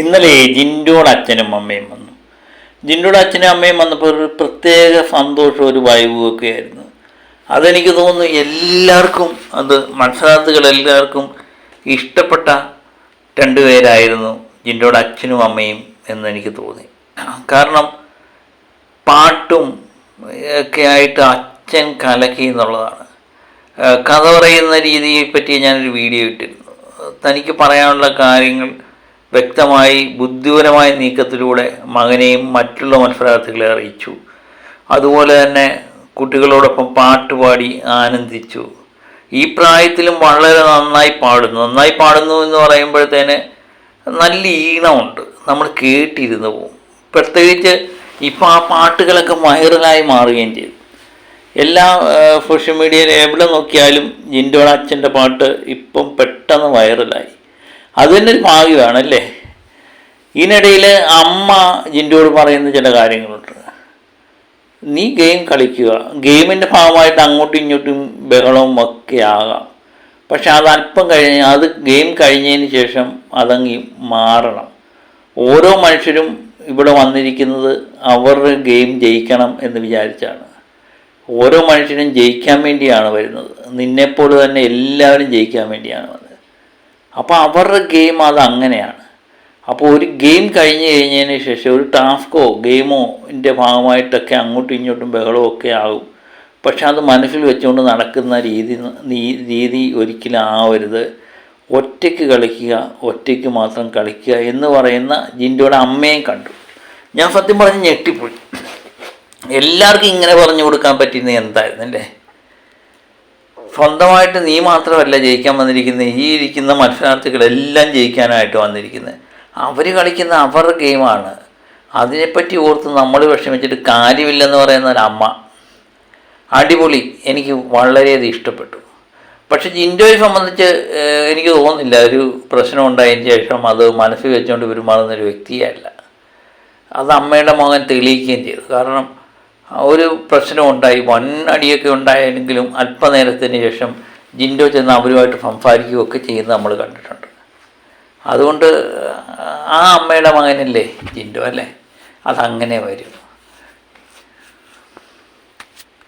ഇന്നലെ ജിൻഡോടെ അച്ഛനും അമ്മയും വന്നു. ജിൻഡോടെ അച്ഛനും അമ്മയും വന്നപ്പോൾ ഒരു പ്രത്യേക സന്തോഷം ഒരു വായുവൊക്കെ ആയിരുന്നു. അതെനിക്ക് തോന്നുന്നു എല്ലാവർക്കും അത് മത്സരാർത്ഥികൾ എല്ലാവർക്കും ഇഷ്ടപ്പെട്ട രണ്ടുപേരായിരുന്നു ജിൻഡോടെ അച്ഛനും അമ്മയും എന്നെനിക്ക് തോന്നി. കാരണം പാട്ടും ഒക്കെ ആയിട്ട് അച്ഛൻ കലക്കി എന്നുള്ളതാണ്. കഥ പറയുന്ന രീതിയെ പറ്റി ഞാനൊരു വീഡിയോ ഇട്ടിരുന്നു. തനിക്ക് പറയാനുള്ള കാര്യങ്ങൾ വ്യക്തമായി ബുദ്ധിപരമായ നീക്കത്തിലൂടെ മകനെയും മറ്റുള്ള മത്സരാർത്ഥികളെ അറിയിച്ചു. അതുപോലെ തന്നെ കുട്ടികളോടൊപ്പം പാട്ടുപാടി ആനന്ദിച്ചു. ഈ പ്രായത്തിലും വളരെ നന്നായി പാടുന്നു. നന്നായി പാടുന്നു എന്ന് പറയുമ്പോഴത്തേന് നല്ല ഈണമുണ്ട്. നമ്മൾ കേട്ടിരുന്നു പോകും പ്രത്യേകിച്ച് ഇപ്പം ആ പാട്ടുകളൊക്കെ വൈറലായി മാറുകയും ചെയ്തു. എല്ലാ സോഷ്യൽ മീഡിയയിൽ എവിടെ നോക്കിയാലും ജിൻഡോയുടെ അച്ഛന്റെ പാട്ട് ഇപ്പം പെട്ടെന്ന് വൈറലായി. അത് ഒരു ഭാഗ്യമാണ് അല്ലേ ഇതിനിടയിൽ അമ്മ ജിൻഡോട് പറയുന്ന ചില കാര്യങ്ങളുണ്ട്. നീ ഗെയിം കളിക്കുക. ഗെയിമിന്റെ ഭാഗമായിട്ട് അങ്ങോട്ടും ഇങ്ങോട്ടും ബഹളവും ഒക്കെ ആകാം. പക്ഷെ അത് അല്പം കഴിഞ്ഞ് അത് ഗെയിം കഴിഞ്ഞതിന് ശേഷം അതങ്ങി മാറണം. ഓരോ മനുഷ്യരും ഇവിടെ വന്നിരിക്കുന്നത് അവർ ഗെയിം ജയിക്കണം എന്ന് വിചാരിച്ചാണ്. ഓരോ മനുഷ്യനും ജയിക്കാൻ വേണ്ടിയാണ് വരുന്നത്. നിന്നെപ്പോലെ തന്നെ എല്ലാവരും ജയിക്കാൻ വേണ്ടിയാണ് അപ്പോൾ അവരുടെ ഗെയിം അത് അങ്ങനെയാണ്. അപ്പോൾ ഒരു ഗെയിം കഴിഞ്ഞ് കഴിഞ്ഞതിന് ശേഷം ഒരു ടാസ്കോ ഗെയിമോ ഇതിന്റെ ഭാഗമായിട്ടൊക്കെ അങ്ങോട്ടും ഇങ്ങോട്ടും ബഹളവും ഒക്കെ ആകും. പക്ഷെ അത് മനസ്സിൽ വെച്ചുകൊണ്ട് നടക്കുന്ന രീതി രീതി ഒരിക്കലും ആവരുത്. ഒറ്റയ്ക്ക് കളിക്കുക ഒറ്റയ്ക്ക് മാത്രം കളിക്കുക എന്ന് പറയുന്ന ജിൻഡോയുടെ അമ്മയും കണ്ടു. ഞാൻ സത്യം പറഞ്ഞ് ഞെട്ടിപ്പോയി. എല്ലാവർക്കും ഇങ്ങനെ പറഞ്ഞു കൊടുക്കാൻ പറ്റുന്നത് എന്തായിരുന്നു അല്ലേ? സ്വന്തമായിട്ട് നീ മാത്രമല്ല ജയിക്കാൻ വന്നിരിക്കുന്നത് ഈ ഇരിക്കുന്ന മത്സരാർത്ഥികളെല്ലാം ജയിക്കാനായിട്ട് വന്നിരിക്കുന്നത് അവർ കളിക്കുന്ന അവരുടെ ഗെയിമാണ്. അതിനെപ്പറ്റി ഓർത്ത് നമ്മൾ വിഷമിച്ചിട്ട് കാര്യമില്ലെന്ന് പറയുന്ന ഒരു അമ്മ. അടിപൊളി. എനിക്ക് വളരെയധികം ഇഷ്ടപ്പെട്ടു. പക്ഷെ ജിൻഡോയെ സംബന്ധിച്ച് എനിക്ക് തോന്നുന്നില്ല. ഒരു പ്രശ്നം ഉണ്ടായതിന് ശേഷം അത് മനസ്സിൽ വെച്ചുകൊണ്ട് പെരുമാറുന്ന ഒരു വ്യക്തിയല്ല. അത് അമ്മയുടെ മകൻ തെളിയിക്കുകയും ചെയ്തു. കാരണം ഒരു പ്രശ്നം ഉണ്ടായി. വൻ അടിയൊക്കെ ഉണ്ടായെങ്കിലും അല്പനേരത്തിന് ശേഷം ജിൻഡോ ചെന്ന് അവരുമായിട്ട് സംസാരിക്കുകയൊക്കെ ചെയ്യുന്നത് നമ്മൾ കണ്ടിട്ടുണ്ട്. അതുകൊണ്ട് ആ അമ്മയുടെ മകനല്ലേ ജിൻഡോ അല്ലേ? അതങ്ങനെ വരും.